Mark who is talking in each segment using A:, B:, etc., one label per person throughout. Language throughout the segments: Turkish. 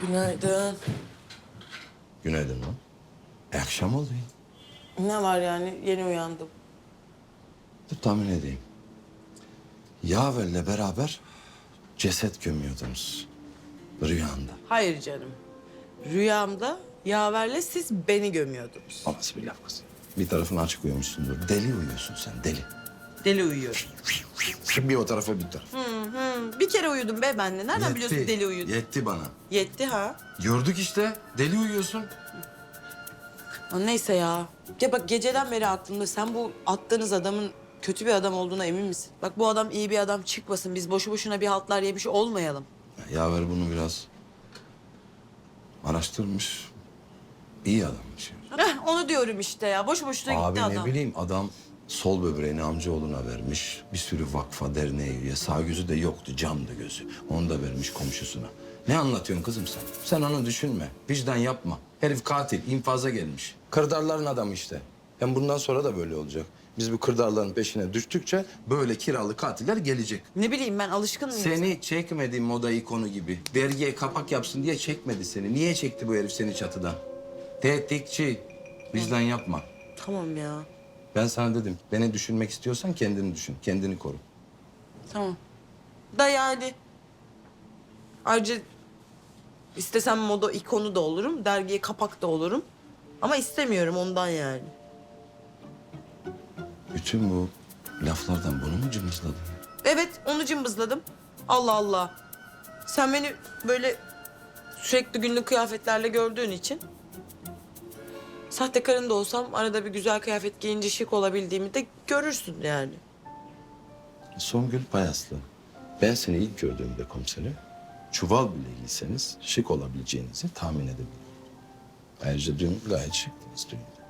A: Günaydın.
B: Günaydın lan. E, akşam oldu ya.
A: Ne var yani? Yeni uyandım.
B: Dur tahmin edeyim. Yaver'le beraber ceset gömüyordunuz. Rüyanda.
A: Hayır canım. Rüyamda yaverle siz beni gömüyordunuz.
B: Nasıl bir laf kız? Bir tarafını açık uyumuşsundur. Deli uyuyorsun sen deli.
A: Deli uyuyorum.
B: Bir o tarafa bir tarafa.
A: Hı, bir kere uyudum be ben de. Nereden biliyorsun deli uyudum?
B: Yetti bana.
A: Yetti ha.
B: Gördük işte. Deli uyuyorsun.
A: Neyse ya. Ya bak geceden beri aklımda sen bu attığınız adamın kötü bir adam olduğuna emin misin? Bak bu adam iyi bir adam çıkmasın. Biz boşu boşuna bir haltlar yemiş olmayalım.
B: Yaver bunu biraz araştırmış. İyi adammış.
A: Heh, onu diyorum işte ya. Boşu boşuna
B: Abi
A: gitti
B: ne
A: adam.
B: bileyim adam sol böbreğini amcaoğluna vermiş. Bir sürü vakfa, derneğe üye. Sağ gözü de yoktu, camdı gözü. Onu da vermiş komşusuna. Ne anlatıyorsun kızım sen? Sen onu düşünme. Vicdan yapma. Herif katil, infaza gelmiş. Kırdarların adamı işte. Hem bundan sonra da böyle olacak. Biz bu kırdarların peşine düştükçe böyle kiralı katiller gelecek.
A: Ne bileyim ben alışkın mıyım?
B: Seni çekmedi moda ikonu gibi. Dergiye kapak yapsın diye çekmedi seni. Niye çekti bu herif seni çatıdan? Tehditçi. Vicdan yapma.
A: Tamam ya.
B: Ben sana dedim, beni düşünmek istiyorsan kendini düşün, kendini koru.
A: Tamam. Da yani. Ayrıca istesem moda ikonu da olurum, dergiye kapak da olurum. Ama istemiyorum ondan yani.
B: Bütün bu laflardan bunu mu cımbızladın?
A: Evet, onu cımbızladım. Allah Allah. Sen beni böyle sürekli günlük kıyafetlerle gördüğün için... Sahtekarın da olsam arada bir güzel kıyafet giyince şık olabildiğimi de görürsün yani.
B: Songül Payaslı. Ben seni ilk gördüğümde komiserim, çuval bile giyseniz şık olabileceğinizi tahmin edebilirim. Ayrıca dün gayet şıktınız düğünde.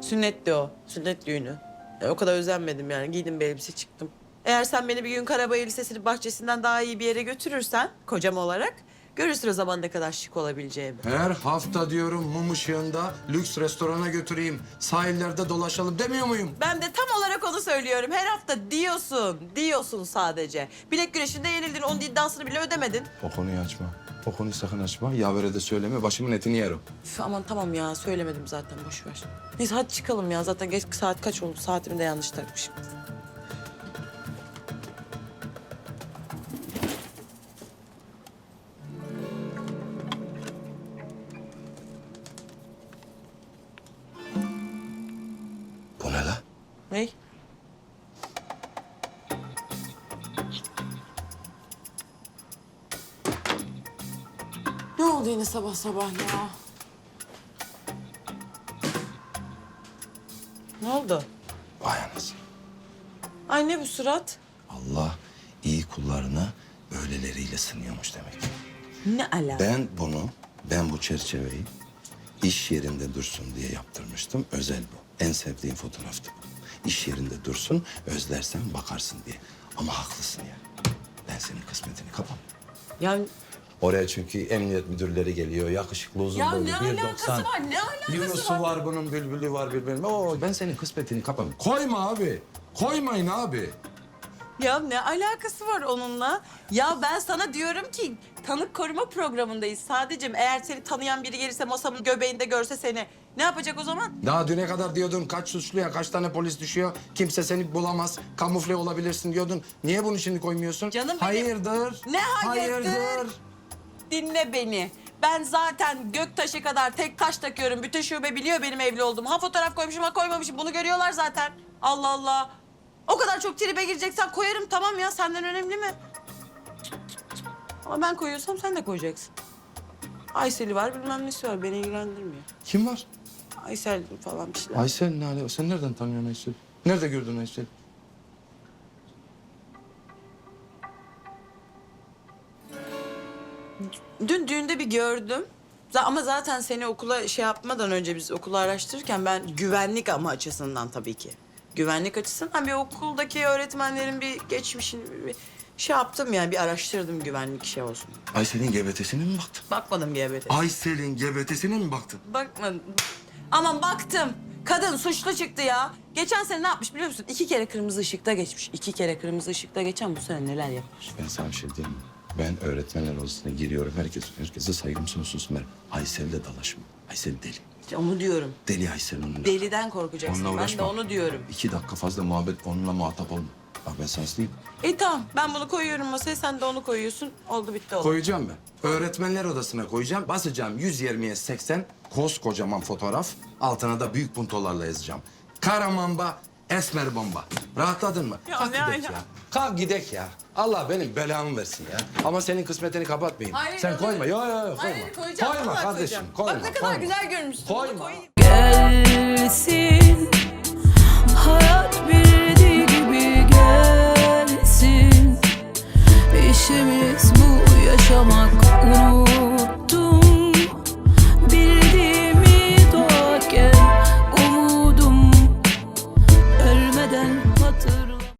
A: Sünnetti o, sünnet düğünü. E, o kadar özenmedim yani, giydim bir elbise çıktım. Eğer sen beni bir gün Karabay Lisesi'nin bahçesinden daha iyi bir yere götürürsen, kocam olarak... ...görürsün o zaman ne kadar şık olabileceğimi.
B: Her hafta diyorum mum ışığında lüks restorana götüreyim, sahillerde dolaşalım demiyor muyum?
A: Ben de tam olarak onu söylüyorum. Her hafta diyorsun, diyorsun sadece. Bilek güreşinde yenildin, onun iddiasını bile ödemedin.
B: O konuyu açma. O konuyu sakın açma. Yavere de söyleme. Başımın etini yer o.
A: Üf, aman tamam ya, söylemedim zaten, boş ver. Neyse hadi çıkalım ya, zaten geç saat kaç oldu? Saatimi de yanlış takmışım.
B: La?
A: Ne? Ne oldu yine sabah sabah ya? Ne oldu?
B: Vay anasını.
A: Ay ne bu surat?
B: Allah iyi kullarına böyleleriyle sınıyormuş demek.
A: Ne ala?
B: Ben bunu, ben bu çerçeveyi iş yerinde dursun diye yaptırmıştım. Özel bu. En sevdiğim fotoğraftı bu. İş yerinde dursun, özlersen bakarsın diye. Ama haklısın ya. Ben senin kısmetini kapam.
A: Yani
B: Oraya çünkü emniyet müdürleri geliyor. Yakışıklı uzun
A: Ya
B: boylu.
A: ne
B: 1.90.
A: alakası var, ne alakası
B: Yunus'u
A: var?
B: var bunun, bülbülü var bilmem. Oo, ben senin kısmetini kapam. Koyma abi. Koymayın abi.
A: Ya ne alakası var onunla? Ya ben sana diyorum ki tanık koruma programındayız sadece. Eğer seni tanıyan biri gelirse masamın göbeğinde görse seni ne yapacak o zaman?
B: Daha düne kadar diyordun kaç suçluya kaç tane polis düşüyor. Kimse seni bulamaz. Kamufle olabilirsin diyordun. Niye bunu şimdi koymuyorsun?
A: Canım benim-
B: Hayırdır?
A: Ne hayırdır? Dinle beni. Ben zaten göktaşı kadar tek taş takıyorum. Bütün şube biliyor benim evli olduğumu. Ha fotoğraf koymuşum ha koymamışım. Bunu görüyorlar zaten. Allah Allah. O kadar çok tribe gireceksen koyarım tamam ya. Senden önemli mi? Ama ben koyuyorsam sen de koyacaksın. Aysel'i var bilmem nesi var. Beni ilgilendirmiyor.
B: Kim var?
A: Aysel falan bir şeyler.
B: Aysel ne alaka? Sen nereden tanıyorsun Aysel? Nerede gördün Aysel?
A: Dün düğünde bir gördüm. Z- Ama zaten seni okula şey yapmadan önce biz okulu araştırırken ben güvenlik ama açısından tabii ki. Güvenlik açısından bir okuldaki öğretmenlerin bir geçmişini bir şey yaptım yani bir araştırdım güvenlik şey olsun.
B: Aysel'in GBT'sine mi baktın?
A: Bakmadım GBT.
B: Aysel'in GBT'sine mi baktın?
A: Bakmadım. Aman baktım. Kadın suçlu çıktı ya. Geçen sene ne yapmış biliyor musun? İki kere kırmızı ışıkta geçmiş. İki kere kırmızı ışıkta geçen bu sene neler yapmış?
B: Ben sana bir şey diyeyim mi? Ben öğretmenler odasına giriyorum. Herkes, herkese saygım sonsuz. Mer. Aysel'le dalaşma. Aysel deli.
A: İşte onu diyorum.
B: Deli Aysel onunla.
A: Deliden korkacaksın.
B: Onunla
A: Ben de
B: uğraşma.
A: onu diyorum.
B: İki dakika fazla muhabbet onunla muhatap olma. Bak ben sana diyeyim.
A: İyi tamam ben bunu koyuyorum masaya sen de onu koyuyorsun. Oldu bitti oldu.
B: Koyacağım ben. Öğretmenler odasına koyacağım. Basacağım 120'ye 80 koskocaman fotoğraf. Altına da büyük puntolarla yazacağım. Karamamba, esmer bomba. Rahatladın mı?
A: Ya
B: Kalk
A: ne
B: gidek
A: ala-
B: ya. Kalk gidek ya. Allah benim belamı versin ya. Ama senin kısmetini kapatmayayım.
A: Hayır,
B: Sen
A: öyle-
B: koyma. Yo yo yo koyma.
A: Hayır koyacağım.
B: koyma
A: vallahi
B: kardeşim.
A: koyacağım.
B: Koyma.
A: Bak ne kadar
B: koyma.
A: güzel görmüşsün. bunu
B: Koyma.
A: koyayım.
C: Gelsin işimiz bu yaşamak unut